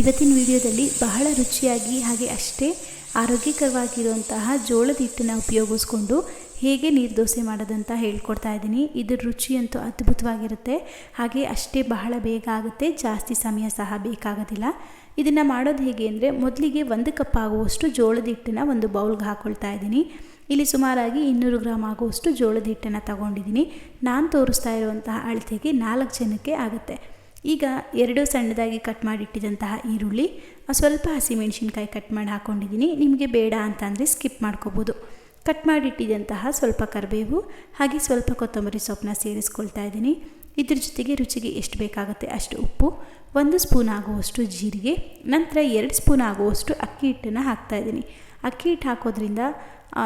ಇವತ್ತಿನ ವಿಡಿಯೋದಲ್ಲಿ ಬಹಳ ರುಚಿಯಾಗಿ ಹಾಗೆ ಅಷ್ಟೇ ಆರೋಗ್ಯಕರವಾಗಿರುವಂತಹ ಜೋಳದ ಹಿಟ್ಟನ್ನು ಉಪಯೋಗಿಸ್ಕೊಂಡು ಹೇಗೆ ನೀರು ದೋಸೆ ಮಾಡೋದಂತ ಹೇಳ್ಕೊಡ್ತಾ ಇದ್ದೀನಿ. ಇದ್ರ ರುಚಿ ಅಂತೂ ಅದ್ಭುತವಾಗಿರುತ್ತೆ. ಹಾಗೆ ಅಷ್ಟೇ ಬಹಳ ಬೇಗ ಆಗುತ್ತೆ. ಜಾಸ್ತಿ ಸಮಯ ಸಹ ಬೇಕಾಗೋದಿಲ್ಲ. ಇದನ್ನು ಮಾಡೋದು ಹೇಗೆ ಅಂದರೆ ಮೊದಲಿಗೆ ಒಂದು ಕಪ್ ಆಗುವಷ್ಟು ಜೋಳದ ಹಿಟ್ಟನ್ನು ಒಂದು ಬೌಲ್ಗೆ ಹಾಕ್ಕೊಳ್ತಾ ಇದ್ದೀನಿ. ಇಲ್ಲಿ ಸುಮಾರಾಗಿ ಇನ್ನೂರು ಗ್ರಾಮ್ ಆಗುವಷ್ಟು ಜೋಳದ ಹಿಟ್ಟನ್ನು ತಗೊಂಡಿದ್ದೀನಿ. ನಾನು ತೋರಿಸ್ತಾ ಇರುವಂತಹ ಅಳತೆಗೆ ನಾಲ್ಕು ಜನಕ್ಕೆ ಆಗುತ್ತೆ. ಈಗ ಎರಡು ಸಣ್ಣದಾಗಿ ಕಟ್ ಮಾಡಿಟ್ಟಿದಂತಹ ಈರುಳ್ಳಿ ಸ್ವಲ್ಪ ಹಸಿಮೆಣಸಿನ್ಕಾಯಿ ಕಟ್ ಮಾಡಿ ಹಾಕ್ಕೊಂಡಿದ್ದೀನಿ ನಿಮಗೆ ಬೇಡ ಅಂತಂದರೆ ಸ್ಕಿಪ್ ಮಾಡ್ಕೋಬೋದು. ಕಟ್ ಮಾಡಿಟ್ಟಿದ್ದಂತಹ ಸ್ವಲ್ಪ ಕರಿಬೇವು ಹಾಗೆ ಸ್ವಲ್ಪ ಕೊತ್ತಂಬರಿ ಸೊಪ್ಪನ್ನ ಸೇರಿಸ್ಕೊಳ್ತಾ ಇದ್ದೀನಿ. ಇದ್ರ ಜೊತೆಗೆ ರುಚಿಗೆ ಎಷ್ಟು ಬೇಕಾಗುತ್ತೆ ಅಷ್ಟು ಉಪ್ಪು, ಒಂದು ಸ್ಪೂನ್ ಆಗುವಷ್ಟು ಜೀರಿಗೆ, ನಂತರ ಎರಡು ಸ್ಪೂನ್ ಆಗುವಷ್ಟು ಅಕ್ಕಿ ಹಿಟ್ಟನ್ನು ಹಾಕ್ತಾಯಿದ್ದೀನಿ ಅಕ್ಕಿ ಹಿಟ್ಟು ಹಾಕೋದ್ರಿಂದ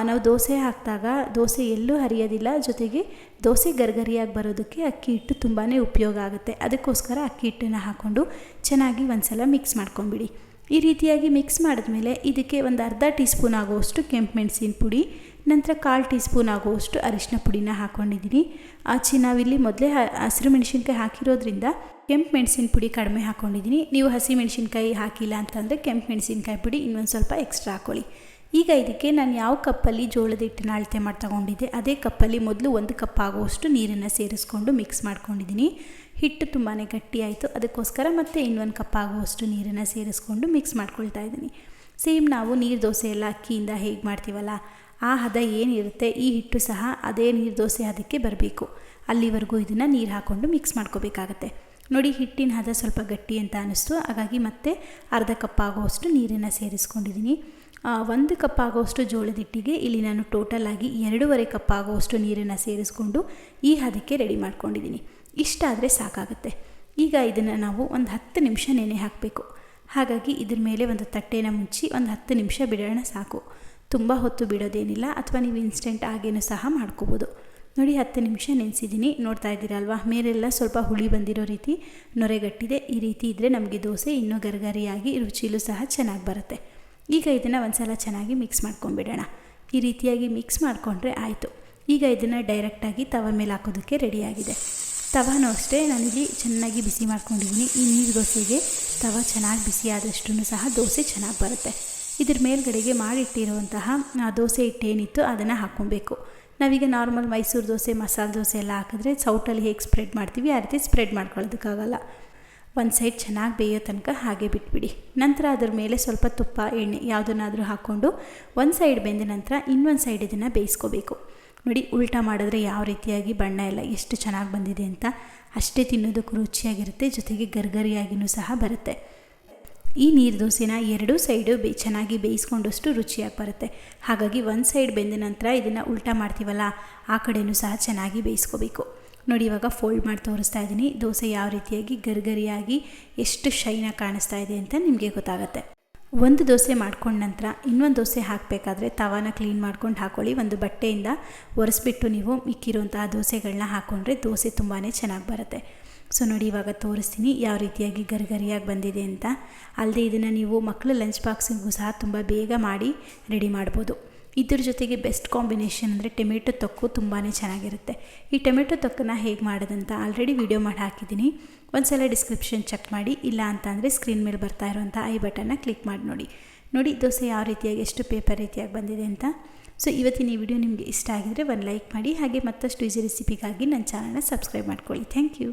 ನಾವು ದೋಸೆ ಹಾಕಿದಾಗ ದೋಸೆ ಎಲ್ಲೂ ಹರಿಯೋದಿಲ್ಲ. ಜೊತೆಗೆ ದೋಸೆ ಗರ್ಗರಿಯಾಗಿ ಬರೋದಕ್ಕೆ ಅಕ್ಕಿ ಹಿಟ್ಟು ತುಂಬಾ ಉಪಯೋಗ ಆಗುತ್ತೆ. ಅದಕ್ಕೋಸ್ಕರ ಅಕ್ಕಿ ಹಿಟ್ಟನ್ನು ಹಾಕ್ಕೊಂಡು ಚೆನ್ನಾಗಿ ಒಂದು ಸಲ ಮಿಕ್ಸ್ ಮಾಡ್ಕೊಂಬಿಡಿ. ಈ ರೀತಿಯಾಗಿ ಮಿಕ್ಸ್ ಮಾಡಿದ್ಮೇಲೆ ಇದಕ್ಕೆ ಒಂದು ಅರ್ಧ ಟೀ ಸ್ಪೂನ್ ಆಗುವಷ್ಟು ಕೆಂಪು ಮೆಣಸಿನ ಪುಡಿ, ನಂತರ ಕಾಲು ಟೀ ಸ್ಪೂನ್ ಆಗುವಷ್ಟು ಅರಿಶಿನ ಪುಡಿನ ಹಾಕ್ಕೊಂಡಿದ್ದೀನಿ ಆಚೆ ನಾವಿಲ್ಲಿ ಮೊದಲೇ ಹಸಿರು ಮೆಣಸಿನ್ಕಾಯಿ ಹಾಕಿರೋದ್ರಿಂದ ಕೆಂಪು ಮೆಣಸಿನ ಪುಡಿ ಕಡಿಮೆ ಹಾಕ್ಕೊಂಡಿದ್ದೀನಿ ನೀವು ಹಸಿ ಮೆಣಸಿನ್ಕಾಯಿ ಹಾಕಿಲ್ಲ ಅಂತಂದರೆ ಕೆಂಪು ಮೆಣಸಿನ್ಕಾಯಿ ಪುಡಿ ಇನ್ನೊಂದು ಸ್ವಲ್ಪ ಎಕ್ಸ್ಟ್ರಾ ಹಾಕ್ಕೊಳ್ಳಿ ಈಗ ಇದಕ್ಕೆ ನಾನು ಯಾವ ಕಪ್ಪಲ್ಲಿ ಜೋಳದ ಹಿಟ್ಟಿನ ಅಳತೆ ಮಾಡಿ, ತಗೊಂಡಿದ್ದೆ, ಅದೇ ಕಪ್ಪಲ್ಲಿ ಮೊದಲು ಒಂದು ಕಪ್ ಆಗುವಷ್ಟು ನೀರನ್ನು ಸೇರಿಸ್ಕೊಂಡು ಮಿಕ್ಸ್ ಮಾಡ್ಕೊಂಡಿದ್ದೀನಿ. ಹಿಟ್ಟು ತುಂಬಾ ಗಟ್ಟಿಯಾಯಿತು ಅದಕ್ಕೋಸ್ಕರ ಮತ್ತೆ ಇನ್ನೊಂದು ಕಪ್ ಆಗುವಷ್ಟು ನೀರನ್ನು ಸೇರಿಸ್ಕೊಂಡು ಮಿಕ್ಸ್ ಮಾಡ್ಕೊಳ್ತಾ ಇದ್ದೀನಿ. ಸೇಮ್ ನಾವು ನೀರು ದೋಸೆ ಎಲ್ಲ ಅಕ್ಕಿಯಿಂದ ಹೇಗೆ ಮಾಡ್ತೀವಲ್ಲ, ಆ ಹದ ಏನಿರುತ್ತೆ ಈ ಹಿಟ್ಟು ಸಹ ಅದೇ ನೀರು ದೋಸೆ ಅದಕ್ಕೆ ಬರಬೇಕು. ಅಲ್ಲಿವರೆಗೂ ಇದನ್ನು ನೀರು ಹಾಕ್ಕೊಂಡು ಮಿಕ್ಸ್ ಮಾಡ್ಕೋಬೇಕಾಗತ್ತೆ. ನೋಡಿ ಹಿಟ್ಟಿನ ಹದ ಸ್ವಲ್ಪ ಗಟ್ಟಿ ಅಂತ ಅನ್ನಿಸ್ತು ಹಾಗಾಗಿ ಮತ್ತೆ ಅರ್ಧ ಕಪ್ ಆಗುವಷ್ಟು ನೀರನ್ನು ಸೇರಿಸ್ಕೊಂಡಿದ್ದೀನಿ. ಒಂದು ಕಪ್ ಆಗುವಷ್ಟು ಜೋಳದ ಹಿಟ್ಟಿಗೆ ಇಲ್ಲಿ ನಾನು ಟೋಟಲ್ ಆಗಿ ಎರಡೂವರೆ ಕಪ್ ಆಗುವಷ್ಟು ನೀರನ್ನು ಸೇರಿಸ್ಕೊಂಡು ಈ ಹದಕ್ಕೆ ರೆಡಿ ಮಾಡ್ಕೊಂಡಿದ್ದೀನಿ. ಇಷ್ಟಾದರೆ ಸಾಕಾಗುತ್ತೆ. ಈಗ ಇದನ್ನು ನಾವು ಒಂದು ಹತ್ತು ನಿಮಿಷ ನೆನೆ ಹಾಕಬೇಕು. ಹಾಗಾಗಿ ಇದ್ರ ಮೇಲೆ ಒಂದು ತಟ್ಟೆನ ಮುಚ್ಚಿ ಒಂದು ಹತ್ತು ನಿಮಿಷ ಬಿಡೋಣ ಸಾಕು. ತುಂಬ ಹೊತ್ತು ಬಿಡೋದೇನಿಲ್ಲ, ಅಥವಾ ನೀವು ಇನ್ಸ್ಟೆಂಟ್ ಆಗೇನು ಸಹ ಮಾಡ್ಕೋಬೋದು. ನೋಡಿ, ಹತ್ತು ನಿಮಿಷ ನೆನೆಸಿದ್ದೀನಿ. ನೋಡ್ತಾ ಇದ್ದೀರಲ್ವಾ? ಮೇಲೆಲ್ಲ ಸ್ವಲ್ಪ ಹುಳಿ ಬಂದಿರೋ ರೀತಿ ನೊರೆಗಟ್ಟಿದೆ. ಈ ರೀತಿ ಇದ್ದರೆ ನಮಗೆ ದೋಸೆ ಇನ್ನೂ ಗರಿಗರಿಯಾಗಿ ರುಚಿಲೂ ಸಹ ಚೆನ್ನಾಗಿ ಬರುತ್ತೆ. ಈಗ ಇದನ್ನು ಒಂದ್ಸಲ ಚೆನ್ನಾಗಿ ಮಿಕ್ಸ್ ಮಾಡ್ಕೊಂಬಿಡೋಣ ಈ ರೀತಿಯಾಗಿ ಮಿಕ್ಸ್ ಮಾಡಿಕೊಂಡ್ರೆ ಆಯಿತು. ಈಗ ಇದನ್ನು ಡೈರೆಕ್ಟಾಗಿ ತವ ಮೇಲೆ ಹಾಕೋದಕ್ಕೆ ರೆಡಿಯಾಗಿದೆ ತವಾನೂ ಅಷ್ಟೇ, ನಾನಿಲ್ಲಿ ಚೆನ್ನಾಗಿ ಬಿಸಿ ಮಾಡ್ಕೊಂಡಿದ್ದೀನಿ ಈ ನೀರು ದೋಸೆಗೆ ತವ ಚೆನ್ನಾಗಿ ಬಿಸಿ ಆದಷ್ಟು ಸಹ ದೋಸೆ ಚೆನ್ನಾಗಿ ಬರುತ್ತೆ. ಇದ್ರ ಮೇಲ್ಗಡೆಗೆ ಮಾಡಿಟ್ಟಿರುವಂತಹ ದೋಸೆ ಹಿಟ್ಟೇನಿತ್ತು ಅದನ್ನು ಹಾಕ್ಕೊಬೇಕು. ನಾವೀಗ ನಾರ್ಮಲ್ ಮೈಸೂರು ದೋಸೆ, ಮಸಾಲೆ ದೋಸೆ ಎಲ್ಲ ಹಾಕಿದ್ರೆ ಸೌಟಲ್ಲಿ ಹೇಗೆ ಸ್ಪ್ರೆಡ್ ಮಾಡ್ತೀವಿ, ಆ ರೀತಿ ಸ್ಪ್ರೆಡ್ ಮಾಡ್ಕೊಳ್ಳೋದಕ್ಕಾಗಲ್ಲ. ಒಂದು ಸೈಡ್ ಚೆನ್ನಾಗಿ ಬೇಯೋ ತನಕ ಹಾಗೆ ಬಿಟ್ಬಿಡಿ. ನಂತರ ಅದ್ರ ಮೇಲೆ ಸ್ವಲ್ಪ ತುಪ್ಪ, ಎಣ್ಣೆ ಯಾವುದನ್ನಾದರೂ ಹಾಕ್ಕೊಂಡು ಒಂದು ಸೈಡ್ ಬೆಂದ ನಂತರ ಇನ್ನೊಂದು ಸೈಡ್ ಇದನ್ನು ಬೇಯಿಸ್ಕೋಬೇಕು. ನೋಡಿ, ಉಲ್ಟಾ ಮಾಡಿದ್ರೆ ಯಾವ ರೀತಿಯಾಗಿ ಬಣ್ಣ ಎಲ್ಲ ಎಷ್ಟು ಚೆನ್ನಾಗಿ ಬಂದಿದೆ ಅಂತ ಅಷ್ಟೇ ತಿನ್ನೋದಕ್ಕೂ ರುಚಿಯಾಗಿರುತ್ತೆ, ಜೊತೆಗೆ ಗರ್ಗರಿಯಾಗಿಯೂ ಸಹ ಬರುತ್ತೆ. ಈ ನೀರು ದೋಸೆನ ಎರಡೂ ಸೈಡು ಬೇ, ಚೆನ್ನಾಗಿ ಬೇಯಿಸ್ಕೊಂಡಷ್ಟು ರುಚಿಯಾಗಿ ಬರುತ್ತೆ. ಹಾಗಾಗಿ ಒಂದು ಸೈಡ್ ಬೆಂದ ನಂತರ ಇದನ್ನು ಉಲ್ಟಾ ಮಾಡ್ತೀವಲ್ಲ, ಆ ಕಡೆಯೂ ಸಹ ಚೆನ್ನಾಗಿ ಬೇಯಿಸ್ಕೋಬೇಕು. ನೋಡಿ, ಇವಾಗ ಫೋಲ್ಡ್ ಮಾಡಿ ತೋರಿಸ್ತಾ ಇದ್ದೀನಿ. ದೋಸೆ ಯಾವ ರೀತಿಯಾಗಿ, ಗರ್ಗರಿಯಾಗಿ, ಎಷ್ಟು ಶೈನಾಗಿ ಕಾಣಿಸ್ತಾ ಇದೆ ಅಂತ ನಿಮಗೆ ಗೊತ್ತಾಗುತ್ತೆ. ಒಂದು ದೋಸೆ ಮಾಡ್ಕೊಂಡ ನಂತರ ಇನ್ನೊಂದು ದೋಸೆ ಹಾಕಬೇಕಾದ್ರೆ ತವಾನ ಕ್ಲೀನ್ ಮಾಡ್ಕೊಂಡು ಹಾಕ್ಕೊಳ್ಳಿ ಒಂದು ಬಟ್ಟೆಯಿಂದ ಒರೆಸ್ಬಿಟ್ಟು ನೀವು ಮಿಕ್ಕಿರುವಂತಹ ದೋಸೆಗಳನ್ನ ಹಾಕ್ಕೊಂಡ್ರೆ ದೋಸೆ ತುಂಬಾ ಚೆನ್ನಾಗಿ ಬರುತ್ತೆ. ಸೊ ನೋಡಿ, ಇವಾಗ ತೋರಿಸ್ತೀನಿ ಯಾವ ರೀತಿಯಾಗಿ ಗರಿಗರಿಯಾಗಿ ಬಂದಿದೆ ಅಂತ. ಅಲ್ಲದೆ ಇದನ್ನು ನೀವು ಮಕ್ಕಳು ಲಂಚ್ ಬಾಕ್ಸಿಗೂ ಸಹ ತುಂಬ ಬೇಗ ಮಾಡಿ ರೆಡಿ ಮಾಡ್ಬೋದು. ಇದ್ರ ಜೊತೆಗೆ ಬೆಸ್ಟ್ ಕಾಂಬಿನೇಷನ್ ಅಂದರೆ ಟೊಮೆಟೊ ತೊಕ್ಕು ತುಂಬಾ ಚೆನ್ನಾಗಿರುತ್ತೆ. ಈ ಟೊಮೆಟೊ ತೊಕ್ಕನ್ನು ಹೇಗೆ ಮಾಡೋದಂತ ಆಲ್ರೆಡಿ ವಿಡಿಯೋ ಮಾಡಿ ಹಾಕಿದ್ದೀನಿ. ಒಂದು ಸಲ ಡಿಸ್ಕ್ರಿಪ್ಷನ್ ಚೆಕ್ ಮಾಡಿ, ಇಲ್ಲ ಅಂತ ಅಂದರೆ ಸ್ಕ್ರೀನ್ ಮೇಲೆ ಬರ್ತಾ ಇರೋಂಥ ಐ ಬಟನ್ನ ಕ್ಲಿಕ್ ಮಾಡಿ ನೋಡಿ. ನೋಡಿ, ದೋಸೆ ಯಾವ ರೀತಿಯಾಗಿ, ಎಷ್ಟು ಪೇಪರ್ ರೀತಿಯಾಗಿ ಬಂದಿದೆ ಅಂತ. ಸೊ ಇವತ್ತಿನ ಈ ವಿಡಿಯೋ ನಿಮಗೆ ಇಷ್ಟ ಆಗಿದರೆ ಒಂದು ಲೈಕ್ ಮಾಡಿ, ಹಾಗೆ ಮತ್ತಷ್ಟು ಈಸಿ ರೆಸಿಪಿಗಾಗಿ ನನ್ನ ಚಾನಲ್ನ ಸಬ್ಸ್ಕ್ರೈಬ್ ಮಾಡ್ಕೊಳ್ಳಿ. Thank you